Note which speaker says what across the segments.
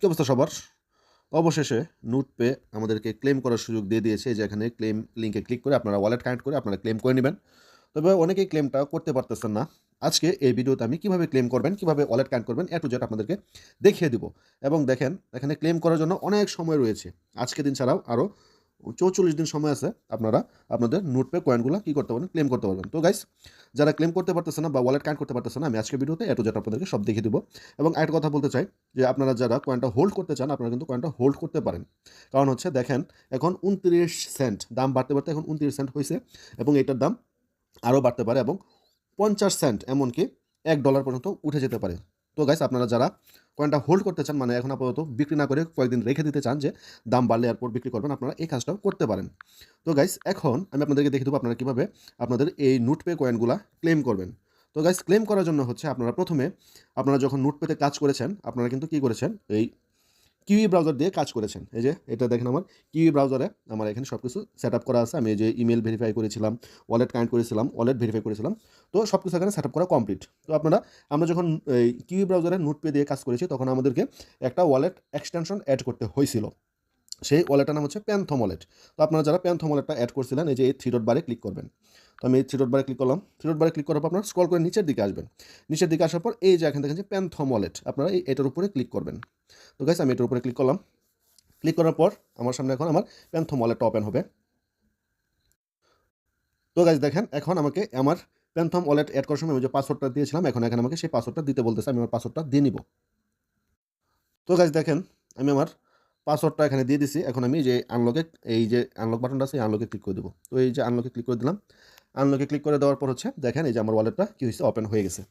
Speaker 1: কি অবস্থা সবার। অবশেষে নোট পে আমাদেরকে ক্লেম করার সুযোগ দিয়ে দিয়েছে যে এখানে ক্লেম লিঙ্কে ক্লিক করে আপনারা ওয়ালেট কানেক্ট করে আপনারা ক্লেম করে নেবেন। তবে অনেকেই ক্লেমটা করতে পারতেছেন না। আজকে এই ভিডিওতে আমি কীভাবে ক্লেম করবেন, কীভাবে ওয়ালেট কানেক্ট করবেন এটু টু আপনাদেরকে দেখিয়ে দিব। এবং দেখেন, এখানে ক্লেম করার জন্য অনেক সময় রয়েছে। আজকে দিন ছাড়াও আরও চৌচল্লিশ দিন সময় আছে আপনারা আপনাদের নোট পে কয়েনগুলো কী করতে পারবেন ক্লেম করতে পারবেন। তো গাইস যারা ক্লেম করতে পারতেছে না বা ওয়ালেট কানেক্ট করতে পারতেছে না, আমি আজকে ভিডিওতে এ যেটা আপনাদেরকে সব দেখিয়ে দিব। এবং একটা কথা বলতে চাই যে আপনারা যারা কয়েনটা হোল্ড করতে চান, আপনারা কিন্তু কয়েনটা হোল্ড করতে পারেন। কারণ হচ্ছে দেখেন, এখন উনত্রিশ সেন্ট দাম বাড়তে বাড়তে এখন উনত্রিশ সেন্ট হয়েছে এবং এটার দাম আরও বাড়তে পারে এবং পঞ্চাশ সেন্ট এমনকি এক ডলার পর্যন্ত উঠে যেতে পারে। তো গাইস আপনারা যারা কয়েনটা হোল্ড করতে চান মানে এখন আপাতত বিক্রি না করে কয়েকদিন রেখে দিতে চান যে দাম বাড়লে এরপর বিক্রি করবেন, আপনারা এই কাজটাও করতে পারেন। তো গাইস এখন আমি আপনাদেরকে দেখে দেবো আপনারা কীভাবে আপনাদের এই নোটপে কয়েনগুলো ক্লেম করবেন। তো গাইস ক্লেম করার জন্য হচ্ছে আপনারা প্রথমে আপনারা যখন নোটপেতে কাজ করেছেন, আপনারা কিন্তু কী করেছেন? এই কিউই ব্রাউজার দিয়ে কাজ করেছেন। এই যে, এটা দেখেন আমার, কিউই ব্রাউজারে আমার এখানে সব কিছু সেট আপ করা আছে। আমি যে ইমেল ভেরিফাই করেছিলাম ওয়ালেট কানেক্ট করেছিলাম ওয়ালেট ভেরিফাই করেছিলাম। তো সব কিছু এখানে সেট আপ করা কমপ্লিট তো আপনারা, আমরা যখন এই কিউই ব্রাউজারে নোট পে দিয়ে কাজ করেছি, তখন আমাদেরকে একটা ওয়ালেট এক্সটেনশন অ্যাড করতে হয়েছিল। সেই ওয়ালেটটার নাম হচ্ছে প্যান্থম ওয়ালেট তো আপনারা যারা প্যান্থম ওয়ালেটটা অ্যাড করছিলেন, এই যে এই থ্রি ডট বারে ক্লিক করবেন। তো আমি এই থ্রি ডট বারে ক্লিক করলাম। থ্রি ডট বারে ক্লিক করার পর আপনারা স্ক্রল করে নিচের দিকে আসবেন। নিচের দিকে আসার পর এই যে এখান দেখেন যে প্যান্থম ওয়ালেট আপনারা এই এটার উপরে ক্লিক করবেন। তো গাইস আমি এটার উপরে ক্লিক করলাম। ক্লিক করার পর আমার সামনে এখন আমার প্যান্থম ওয়ালেটটা ওপেন হবে। তো গাইজ দেখেন, এখন আমাকে আমার প্যান্থম ওয়ালেট অ্যাড করার সময় আমি যে পাসওয়ার্ডটা দিয়েছিলাম, এখন এখানে আমাকে সেই পাসওয়ার্ডটা দিতে বলতেছে, আমি আমার পাসওয়ার্ডটা দিয়ে নিব। তো গাইজ দেখেন, আমি আমার পাসওয়ার্ডটা এখানে দিয়ে দিছি। এখন আমি যে আনলকে এই যে আনলক বাটনটা আছে আনলকে ক্লিক করে দেবো। তো এই যে আনলকে ক্লিক করে দিলাম। আনলকে ক্লিক করে দেওয়ার পর হচ্ছে, দেখেন এই যে আমার ওয়ালেটটা কী হয়েছে ওপেন হয়ে গেছে।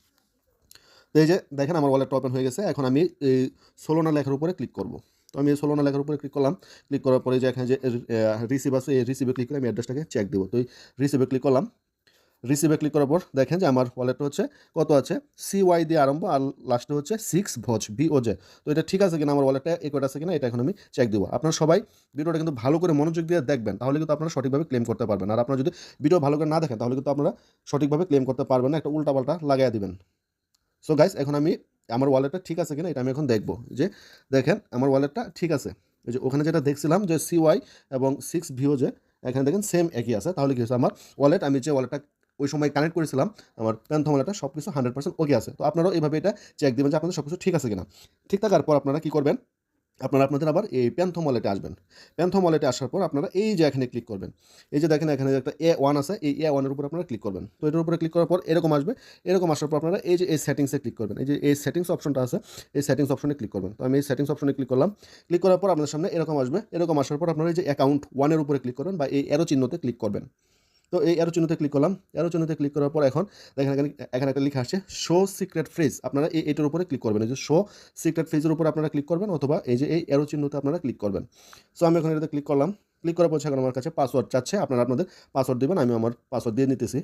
Speaker 1: তো এই যে, দেখেন আমার ওয়ালেটটা ওপেন হয়ে গেছে। এখন আমি এই ষোলোনা লেখার উপরে ক্লিক করব। তো আমি এই ষোলোনা লেখার উপরে ক্লিক করলাম। ক্লিক করার পরে যে এখানে যে রিসিভ আছে, এই রিসিভে ক্লিক করে আমি অ্যাড্রেসটাকে চেক দেবো। তো এই রিসিভে ক্লিক করলাম। রিসিভে ক্লিক করার পর দেখেন যে আমার ওয়ালেটটা হচ্ছে কত আছে? সি ওয়াই দিয়ে আরম্ভ, আর লাস্টে হচ্ছে সিক্স ভোজ বি ও জে তো এটা ঠিক আছে কিনা? আমার ওয়ালেটটা একট আছে কিনা? এটা এখন আমি চেক দেবো। আপনারা সবাই ভিডিওটা কিন্তু ভালো করে মনোযোগ দিয়ে দেখবেন, তাহলে কিন্তু আপনারা সঠিকভাবে ক্লেম করতে পারবেন। আর আপনারা যদি ভিডিও ভালো করে না দেখেন, তাহলে কিন্তু আপনারা সঠিকভাবে ক্লেম করতে পারবেন না, একটা উল্টাপাল্টা লাগাই দেবেন। সো গাইস এখন আমি আমার ওয়ালেটটা ঠিক আছে কিনা? এটা আমি এখন দেখব। যে দেখেন, আমার ওয়ালেটটা ঠিক আছে। এই যে ওখানে যেটা দেখছিলাম যে সি ওয়াই এবং সিক্স ভিও যে এখানে দেখেন সেম একই আছে। তাহলে কি হচ্ছে আমার ওয়ালেট আমি যে ওয়ালেটটা ওই সময় কানেক্ট করেছিলাম, আমার প্যান্থম ওয়ালেটটা সব কিছু হান্ড্রেড পার্সেন্ট ওকে আছে। তো আপনারাও এইভাবে এটা চেক দেবেন যে আপনাদের সব কিছু ঠিক আছে কিনা। ঠিক থাকার পর আপনারা কী করবেন? আপনারা আপনাদের আবার এই প্যান্থম ওয়ালেটে আসবেন। প্যান্থম ওয়ালেটে আসার পর আপনারা এই যে এখানে ক্লিক করবেন। এই যে দেখেন এখানে একটা এ ওয়ান আছে, এই এ ওয়ানের উপর আপনারা ক্লিক করবেন। তো এটার উপরে ক্লিক করার পর এরকম আসবে। এরকম আসার পর আপনারা এই যে এই সেটিংসে ক্লিক করবেন। এই যে এই সেটিংস অপশনটা আছে, এই সেটিংস অপশনে ক্লিক করবেন। তো আমি এই সেটিংস অপশনে ক্লিক করলাম। ক্লিক করার পর আপনার সামনে এরকম আসবে। এরকম আসার পর আপনারা এই যে অ্যাকাউন্ট ওয়ানের উপরে ক্লিক করবেন বা এই এরো চিহ্নতে ক্লিক করবেন। তো এই এরো চিহ্নতে ক্লিক করলাম। এরো চিহ্নতে ক্লিক করার পর এখন দেখেন এখানে এখানে একটা লেখা আসছে শো সিক্রেট ফ্রিজ আপনারা এই, এটার উপরে ক্লিক করবেন। এই যে শো সিক্রেট ফ্রিজের উপর আপনারা ক্লিক করবেন অথবা এই যে এই এরো চিহ্নতে আপনারা ক্লিক করবেন। সো আমি এখন এটাতে ক্লিক করলাম। ক্লিক করার পর এখন আমার কাছে পাসওয়ার্ড চাচ্ছে। আপনারা আপনাদের পাসওয়ার্ড দেবেন, আমি আমার পাসওয়ার্ড দিয়ে নিতেছি।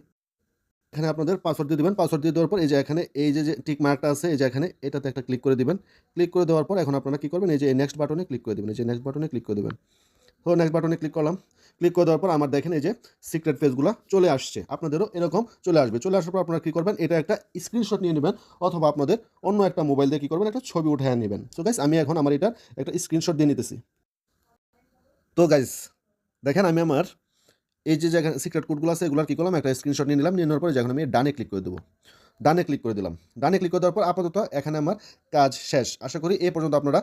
Speaker 1: এখানে আপনাদের পাসওয়ার্ড দিয়ে দেবেন। পাসওয়ার্ড দিয়ে দেওয়ার পর এই যে এখানে, এই যে যে টিক মার্কটা আছে, এই যে এখানে, এটাতে একটা ক্লিক করে দিবেন। ক্লিক করে দেওয়ার পর এখন আপনারা কী করবেন? এই যে নেক্সট বাটনে ক্লিক করে দেবেন। এই যে নেক্সট বাটনে ক্লিক করে দেবেন। তো নেক্সট বাটনে ক্লিক করলাম। ক্লিক করে দেওয়ার পর আমার দেখেন এই যে সিক্রেট পেজগুলো চলে আসছে। আপনাদেরও এরকম চলে আসবে। চলে আসার পর আপনারা কী করবেন? এটা একটা স্ক্রিনশট নিয়ে নেবেন অথবা আপনাদের অন্য একটা মোবাইল দিয়ে কী করবেন? একটা ছবি উঠে নেবেন। তো গাইস আমি এখন আমার এটার একটা স্ক্রিনশট দিয়ে নিতেছি। তো গাইস দেখেন আমি আমার এই যে যেখানে সিক্রেট কোডগুলো আছে, এগুলোর কী করলাম? একটা স্ক্রিনশট নিয়ে নিলাম। নিয়ে নেওয়ার পরে যখন আমি ডানে ক্লিক করে দেবো। ডানে ক্লিক করে দিলাম। ডানে ক্লিক করে দেওয়ার পর আপাতত এখানে আমার কাজ শেষ। আশা করি এ পর্যন্ত আপনারা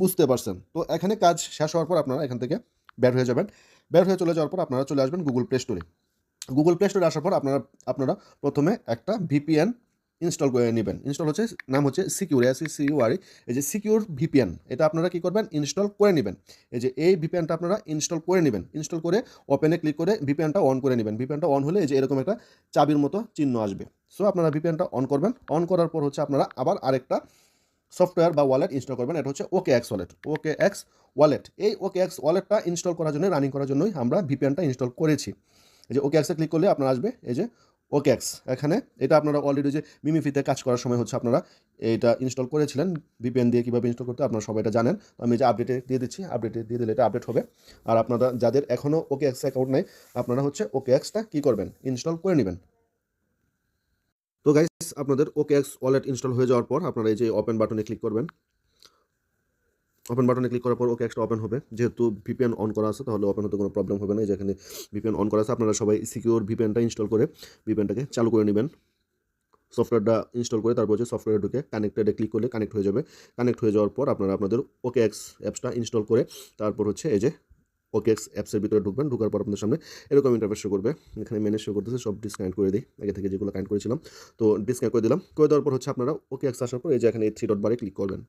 Speaker 1: বুঝতে পারছেন। তো এখানে কাজ শেষ হওয়ার পর আপনারা এখান থেকে বের হয়ে যাবেন। বের হয়ে চলে যাওয়ার পর আপনারা চলে আসবেন গুগল প্লে স্টোরে গুগল প্লে স্টোরে আসার পর আপনারা আপনারা প্রথমে একটা ভিপিএন ইনস্টল করে নেবেন। ইনস্টল হচ্ছে, নাম হচ্ছে সিকিউর এস সিইউআরই এই যে সিকিউর ভিপিএন এটা আপনারা কি করবেন? ইনস্টল করে নেবেন। এই যে এই ভিপিএনটা আপনারা ইনস্টল করে নেবেন। ইনস্টল করে ওপেনে ক্লিক করে ভিপিএনটা অন করে নেবেন। ভিপিএনটা অন হলে এই যে এরকম একটা চাবির মতো চিহ্ন আসবে। সো আপনারা ভিপিএনটা অন করবেন। অন করার পর হচ্ছে আপনারা আবার আরেকটা সফটওয়্যার বা ওয়ালেট ইনস্টল করবেন, এটা হচ্ছে OK X wallet OK X wallet এই ওকে এক্স ওয়ালেটটা ইনস্টল করার জন্য রানিং করার জন্যই আমরা ভিপিএনটা ইনস্টল করেছি। এই যে ওকে এক্সে ক্লিক করলে আপনার আসবে, এই যে ওকে এক্স এখানে এটা আপনারা অলরেডি যে মিমিফিতে কাজ করার সময় হচ্ছে আপনারা এটা ইনস্টল করেছিলেন। ভিপিএন দিয়ে কীভাবে ইনস্টল করতে আপনারা সবাই এটা জানেন। আমি যে আপডেটে দিয়ে দিচ্ছি আপডেটে দিয়ে দিলে এটা আপডেট হবে। আর আপনারা, যাদের এখনও ওকে এক্স অ্যাকাউন্ট নেই, আপনারা হচ্ছে ওকে এক্সটা কী করবেন? ইনস্টল করে নেবেন। তো গাইস আপনাদের ওকে এক্স ওয়ালেট ইনস্টল হয়ে যাওয়ার পর আপনারা এই যে ওপেন বাটনে ক্লিক করবেন। ওপেন বাটনে ক্লিক করার পর ওকে একটা ওপেন হবে। যেহেতু ভিপিএন অন করা আছে, তাহলে ওপেন হতে কোনো প্রবলেম হবে না। যেখানে ভিপিএন অন করা আছে, আপনারা সবাই সিকিউর ভিপিএনটা ইনস্টল করে ভিপিএনটাকে চালু করে নেবেন। সফটওয়্যারটা ইনস্টল করে তারপর হচ্ছে সফটওয়্যারে ঢুকে কানেক্টেডে ক্লিক করলে কানেক্ট হয়ে যাবে। কানেক্ট হয়ে যাওয়ার পর আপনারা আপনাদের ওকে এক্স অ্যাপসটা ইনস্টল করে তারপর হচ্ছে এই যে ওকে এক্স অ্যাপসের ভিতরে ঢুকবেন, ঢুকার পর আপনাদের সামনে এরকম ইন্টারফেস শো করবে। এখানে মেনে শো করতেছে, সব ডিসকানেক্ট করে দিই। আগে থেকে যেগুলো কানেক্ট করেছিলাম। তো ডিসকানেক্ট করে দিলাম। করে দেওয়ার পর হচ্ছে আপনারা ওকে এক্স আসার পর এই যে এখানে এই থ্রি ডট বারে ক্লিক করবেন।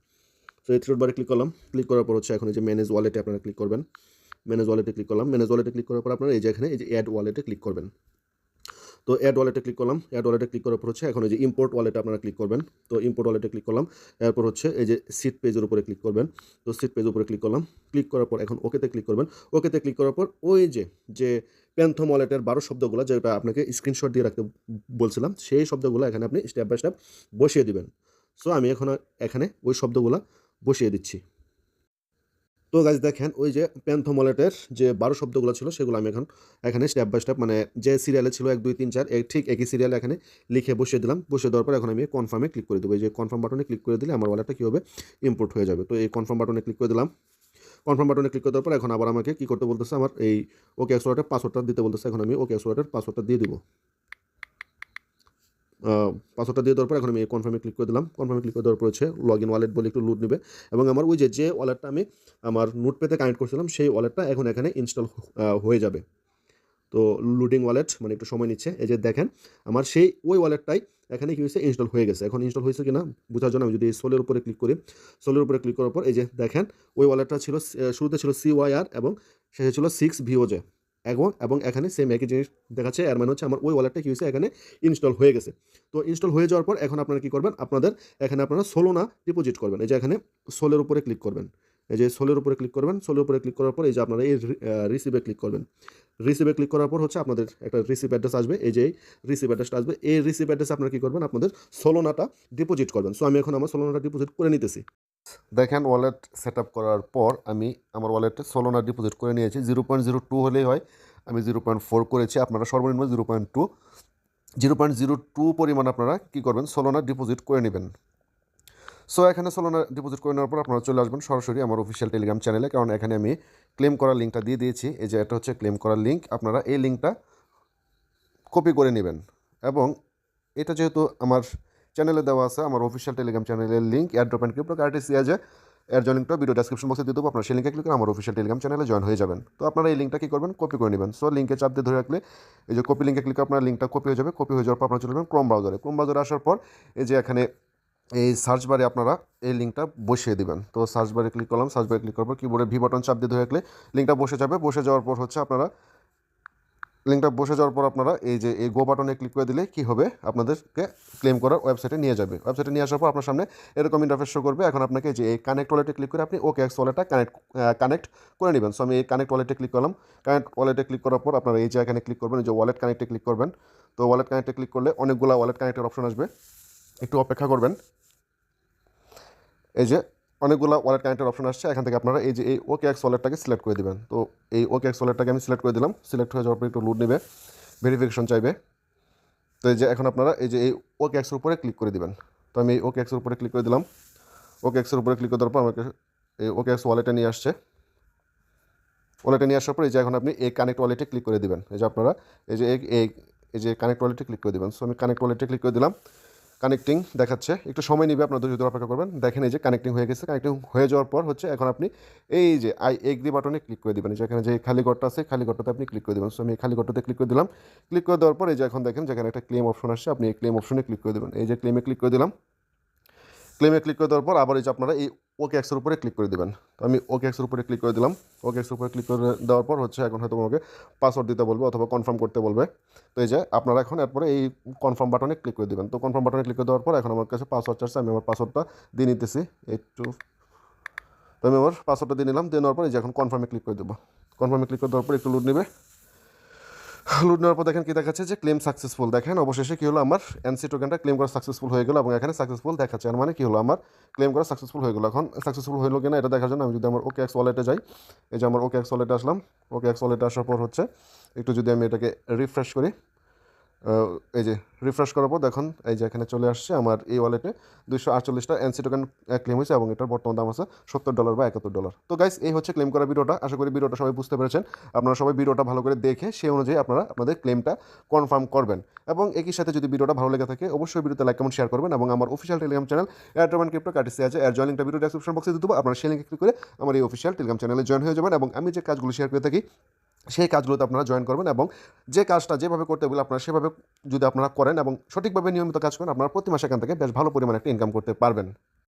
Speaker 1: তো এই থ্রি ডট বারে ক্লিক করলাম। ক্লিক করার পর হচ্ছে এখন এই যে ম্যানেজ ওয়ালেটে আপনারা ক্লিক করবেন। ম্যানেজ ওয়ালেটে ক্লিক করলাম। ম্যানেজ ওয়ালেটে ক্লিক করার পর আপনারা এই যে এখানে এই যে অ্যাড ওয়ালেটে ক্লিক করবেন। তো অ্যাড ওয়ালেটে ক্লিক করলাম। অ্যাড ওয়ালেটে ক্লিক করার পর হচ্ছে এখন এই যে ইম্পোর্ট ওয়ালেটে আপনারা ক্লিক করবেন। তো ইম্পোর্ট ওয়ালেটে ক্লিক করলাম। এরপর হচ্ছে এই যে সিট পেজের উপরে ক্লিক করবেন। তো সিট পেজের উপরে ক্লিক করলাম। ক্লিক করার পর এখন ওকেতে ক্লিক করবেন। ওকেতে ক্লিক করার পর ওই যে যে প্যান্থম ওয়ালেটের বারো শব্দগুলো যেটা আপনাকে স্ক্রিনশট দিয়ে রাখতে বলছিলাম, সেই শব্দগুলো এখানে আপনি স্টেপ বাই স্টেপ বসিয়ে দিবেন। সো আমি এখন এখানে ওই শব্দগুলো বসিয়ে দিচ্ছি। তো গাছ দেখেন ওই যে প্যান্থম ওয়ালেটের যে বারো শব্দগুলো ছিল, সেগুলো আমি এখন এখানে স্টেপ বাই স্টেপ মানে যে সিরিয়ালে ছিল এক, দুই, তিন, চার এক ঠিক একই সিরিয়ালে এখানে লিখে বসিয়ে দিলাম। বসিয়ে দেওয়ার পর এখন আমি কনফার্মে ক্লিক করে দেবো। এই যে কনফার্ম বাটনে ক্লিক করে দিলে আমার ওয়ালেটটা কী হবে ইম্পোর্ট হয়ে যাবে? তো এই কনফার্ম বাটনে ক্লিক করে দিলাম। কনফার্ম বাটনে ক্লিক করে দেওয়ার পর এখন আবার আমাকে কী করতে বলতেছে? আমার এই ওকে এক্সওয়ার্ডের পাসওয়ার্ডটা দিতে বলতেছে। এখন আমি ওকে এক্সওয়ার্ডের পাসওয়ার্ডটা দিয়ে দিব। পাসওয়ার্ডটা দিয়ে দেওয়ার পর এখন আমি কনফার্মে ক্লিক করে দিলাম। কনফার্মে ক্লিক করে দেওয়ার পর হচ্ছে লগ ইন ওয়ালেট বলে একটু লুট নেবে। এবং আমার ওই যে যে ওয়ালেটটা আমি আমার নোট পেতে কানেক্ট করছিলাম, সেই ওয়ালেটটা এখন এখানে ইনস্টল হয়ে যাবে। তো লুডিং ওয়ালেট মানে একটু সময় নিচ্ছে। এই যে দেখেন, আমার সেই ওই ওয়ালেটটাই এখানে কি হয়েছে ইনস্টল হয়ে গেছে। এখন ইনস্টল হয়েছে কিনা বোঝার জন্য আমি যদি সোলের উপরে ক্লিক করি সোলের উপরে ক্লিক করার পর এই যে দেখেন, ওই ওয়ালেটটা ছিল শুরুতে ছিল সি ওয়াই আর এবং শেষে ছিল সিক্স ভিওজে এবং এবং এখানে সেম একই জিনিস দেখাচ্ছে, এর মানে হচ্ছে আমার ওই ওয়ালেটটা কি হয়েছে, এখানে ইনস্টল হয়ে গেছে। তো ইনস্টল হয়ে যাওয়ার পর এখন আপনারা কী করবেন? আপনাদের, এখানে আপনারা সোলোনা ডিপোজিট করবেন। এই যে এখানে সোলের উপরে ক্লিক করবেন। এই যে সোলের উপরে ক্লিক করবেন সোলের উপরে ক্লিক করার পর এই যে আপনারা এই রিসিভে ক্লিক করবেন। রিসিভে ক্লিক করার পর হচ্ছে আপনাদের একটা রিসিভ অ্যাড্রেস আসবে, এই যে রিসিভ অ্যাড্রেসটা আসবে, এই রিসিভ অ্যাড্রেসে আপনারা কী করবেন, আপনাদের সোলোনাটা ডিপোজিট করবেন। সো আমি এখন আমার সোলোনাটা ডিপোজিট করে নিতেছি। দেখেন ওয়ালেট সেট করার পর আমি আমার ওয়ালেটে সোলোনা ডিপোজিট করে নিয়েছি। জিরো পয়েন্ট জিরো টু হলেই হয়, আমি জিরো পয়েন্ট ফোর করেছি, আপনারা সর্বনিম্ন zero point two zero point zero two পরিমাণ আপনারা কী করবেন সোলোনা ডিপোজিট করে নেবেন। সো এখানে সোলোনা ডিপোজিট করে নেওয়ার পর আপনারা চলে আসবেন সরাসরি আমার অফিসিয়াল টেলিগ্রাম চ্যানেলে কারণ এখানে আমি ক্লেম করার লিঙ্কটা দিয়ে দিয়েছি। এই যে, এটা হচ্ছে ক্লেম করার লিঙ্ক আপনারা এই লিঙ্কটা কপি করে নেবেন। এবং এটা যেহেতু আমার চ্যানেলে দেওয়া আছে, আমার অফিসিয়াল টেলিগ্রাম চ্যানেলের লিঙ্ক এয়ারড্রপ অ্যান্ড ক্রিপ্টো কার্টিসি আছে, এর জন্য লিঙ্কটা ভিডিও ডেসক্রিপশন বক্সে দিয়ে দেবো। আপনার সেই লিঙ্কে ক্লিক করে আমার অফিসিয়াল টেলিগ্রাম চ্যানেলে জয়েন হয়ে যাবেন। তো আপনারা এই লিঙ্কটা কী করবেন? কপি করে নেবেন। সো লিঙ্কে চাপ দিয়ে ধরে রাখলে এই যে কপি লিঙ্কে ক্লিক করে আপনার লিঙ্কটা কপি হয়ে যাবে। কপি হয়ে যাওয়ার পর আপনারা চলে যাবেন ক্রোম ব্রাউজারে ক্রোম ব্রাউজারে আসার পর এই যে এখানে এই সার্চ বারে আপনারা এই লিঙ্কটা বসিয়ে দিবেন। তো সার্চ বারে ক্লিক করলাম সার্চ বারে ক্লিক করার পর কিবোর্ডে ভি বাটন চাপ দিয়ে ধরে রাখলে লিঙ্কটা বসে যাবে। বসে যাওয়ার পর হচ্ছে আপনারা লিঙ্কটা বসে যাওয়ার পর আপনারা এই যে এই গো বাটনে ক্লিক করে দিলে কী হবে? আপনাদেরকে ক্লেম করার ওয়েবসাইটে নিয়ে যাবে। ওয়েবসাইটে নিয়ে আসার পর আপনার সামনে এরকম ইন্টারফেস শো করবে। এখন আপনাকে যে এই কানেক্ট ওয়ালেটে ক্লিক করে আপনি ওকে এক্স ওয়ালেটটা কানেক্ট কানেক্ট করে নেবেন। সো আমি এই কানেক্ট ওয়ালেটে ক্লিক করলাম। কানেক্ট ওয়ালেটে ক্লিক করার পর আপনারা এই যে এখানে ক্লিক করবেন যে ওয়ালেট কানেক্টে ক্লিক করবেন। তো ওয়ালেট কানেক্টে ক্লিক করলে অনেকগুলো ওয়ালেট কানেক্টের অপশন আসবে। একটু অপেক্ষা করবেন। এই যে অনেকগুলো ওয়ালেট কানেক্টের অপশন আসছে, এখান থেকে আপনারা এই যে এই ওকে এক্স ওয়ালেটটাকে সিলেক্ট করে দেবেন। তো এই ওকে এক্স ওয়ালেটটাকে আমি সিলেক্ট করে দিলাম। সিলেক্ট হয়ে যাওয়ার পর একটু লুড নেবে ভেরিফিকেশন চাইবে। তো এই যে এখন আপনারা এই যে এই ওকে এক্সের উপরে ক্লিক করে দিবেন। তো আমি এই ওকে এক্সের উপরে ক্লিক করে দিলাম। ওকে এক্সের উপরে ক্লিক করে দেওয়ার পর আমাকে এই ওকে এক্স ওয়ালেটে নিয়ে আসছে। ওয়ালেটে নিয়ে আসার পর এই যে এখন আপনি এই কানেক্ট ওয়ালেটে ক্লিক করে দিবেন। এই যে আপনারা এই যে এই এই যে কানেক্ট ওয়ালেটে ক্লিক করে দিবেন। সো আমি কানেক্ট ওয়ালেটে ক্লিক করে দিলাম। কানেক্টিং দেখাচ্ছে। একটু সময় নেবে আপনাদের যদি অপেক্ষা করবেন। দেখেন এই যে কানেক্টিং হয়ে গেছে। কানেক্টিং হয়ে যাওয়ার পর হচ্ছে এখন আপনি এই যে আই এগ্রি বাটনে ক্লিক করে দেবেন। যেখানে যে খালি ঘরটা আছে, খালি ঘরটাতে আপনি ক্লিক করে দেবেন। সো আমি এই খালি ঘরটাতে ক্লিক করে দিলাম। ক্লিক করে দেওয়ার পর এই যে এখন দেখেন যেখানে একটা ক্লেম অপশন আসছে। আপনি এই ক্লেম অপশনে ক্লিক করে দেবেন। এই যে ক্লেমে ক্লিক করে দিলাম। ক্লেমে ক্লিক করে দেওয়ার পর আবার এই যে আপনারা এই ওকে এক্সের উপরে ক্লিক করে দেবেন। তো আমি ওকে এক্সের উপরে ক্লিক করে দিলাম। ওকে এক্সের উপরে ক্লিক করে দেওয়ার পর হচ্ছে এখন হয়তো আমাকে পাসওয়ার্ড দিতে বলবে অথবা কনফার্ম করতে বলবে। তো এই যে আপনারা এখন এরপরে এই কনফার্ম বাটনে ক্লিক করে দেবেন। তো কনফার্ম বাটনে ক্লিক করে দেওয়ার পর এখন আমার কাছে পাসওয়ার্ড চাচ্ছে, আমি আমার পাসওয়ার্ডটা দিয়ে নিতেছি। একটু তো আমি আমার পাসওয়ার্ডটা দিয়ে নিলাম, দিয়ে নেওয়ার পর এই যে এখন কনফার্মে ক্লিক করে দেবো। কনফার্মে ক্লিক করে দেওয়ার পর একটু লুট নেবে। লুট নেওয়ার পর দেখেন কি দেখাচ্ছে যে ক্লেম সাকসেসফুল দেখেন, অবশেষে কী হলো আমার? এনসি টোকেনটা ক্লেম করা সাকসেসফুল হয়ে গেলো এবং এখানে সাকসেসফুল দেখাচ্ছে। মানে কী হলো আমার? ক্লেম করা সাকসেসফুল হয়ে গেলো। এখন সাকসেসফুল হলো কিনা এটা দেখার জন্য আমি যদি আমার ওকে এক্স ওয়ালেটে যাই, এই যে আমার ওকে এক্স ওয়ালেটে আসলাম। ওকে এক্স ওয়ালেটে আসার পর হচ্ছে, একটু যদি আমি এটাকে রিফ্রেশ করি এই যে রিফ্রেশ করার পর দেখুন, এই যে এখানে চলে আসছে আমার এই ওয়ালেটে দুইশো আটচল্লিশটা এনসি টোকেন ক্লেম হয়েছে এবং এটার বর্তমান দাম আছে সত্তর ডলার বা একাত্তর ডলার তো গাইস এই হচ্ছে ক্লেম করা ভিডিওটা আশা করি ভিডিওটা সবাই বুঝতে পেরেছেন। আপনারা সবাই ভিডিওটা ভালো করে দেখে সেই অনুযায়ী আপনারা আপনাদের ক্লেমটা কনফার্ম করবেন। এবং একই সাথে যদি ভিডিওটা ভালো লেগে থাকে, অবশ্যই ভিডিওতে লাইক কমেন্ট শেয়ার করবেন এবং আমার অফিসিয়াল টেলিগ্রাম চ্যানেল এয়ারটেলম্যান ক্রিপ্টো কাটিসি আছে। এর জয়েনিংটা ভিডিও ডেসক্রিপশন বক্সে দিয়ে দেবো। আপনারা সেই লিঙ্কে ক্লিক করে আমার এই অফিসিয়াল টেলিগ্রাম চ্যানেলে জয়েন হয়ে যাবেন এবং আমি যে কাজগুলো শেয়ার করে থাকি সেই কাজগুলোতে আপনারা জয়েন করবেন এবং যে কাজটা যেভাবে করতে বলে আপনারা সেভাবে যদি আপনারা করেন এবং সঠিকভাবে নিয়মিত কাজ করেন, আপনারা প্রতি মাসে এখান থেকে বেশ ভালো পরিমাণে একটা ইনকাম করতে পারবেন।